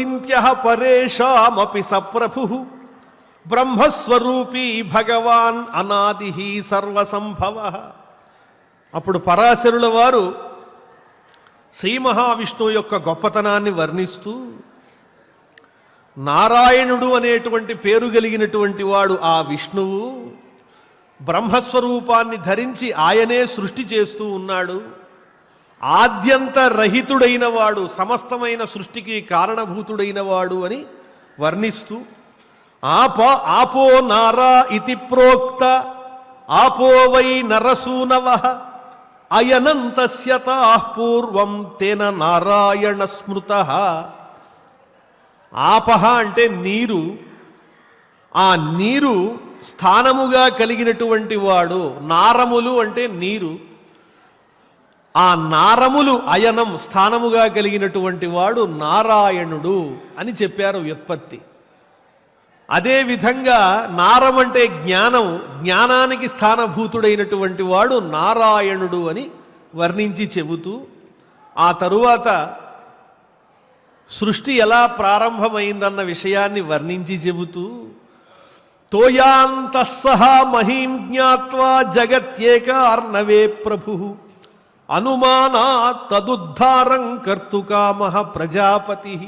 చింత్య పరేషామపి సప్రభు. బ్రహ్మస్వరూపీ భగవాన్ అనాది సర్వసంభవ. అప్పుడు పరాశరుల వారు శ్రీ మహావిష్ణువు యొక్క గొప్పతనాన్ని వర్ణిస్తూ నారాయణుడు అనేటువంటి పేరు కలిగినటువంటి వాడు ఆ విష్ణువు బ్రహ్మస్వరూపాన్ని ధరించి ఆయనే సృష్టి చేస్తూ ఉన్నాడు. ఆద్యంత రహితుడైన వాడు సమస్తమైన సృష్టికి కారణభూతుడైన వాడు అని వర్ణిస్తూ ఆప ఆపో నారా ఇతి ప్రోక్త ఆపో వై నరసూనవ అయనంతస్య పూర్వం తేన నారాయణ స్మృత. ఆపహ అంటే నీరు. ఆ నీరు స్థానముగా కలిగినటువంటి వాడు నారములు అంటే నీరు. ఆ నారములు అయనం స్థానముగా కలిగినటువంటి వాడు నారాయణుడు అని చెప్పారు వ్యుత్పత్తి. అదే విధంగా నారం అంటే జ్ఞానం జ్ఞానానికి స్థానభూతుడైనటువంటి వాడు నారాయణుడు అని వర్ణించి చెబుతూ ఆ తరువాత సృష్టి ఎలా ప్రారంభమైందన్న విషయాన్ని వర్ణించి చెబుతూ తోయాంతస్సహ మహీం జ్ఞాత్వా జగత్యేక అర్ణవే ప్రభు. अनुमाना तदुद्धारं कर्तुकामः प्रजापतिः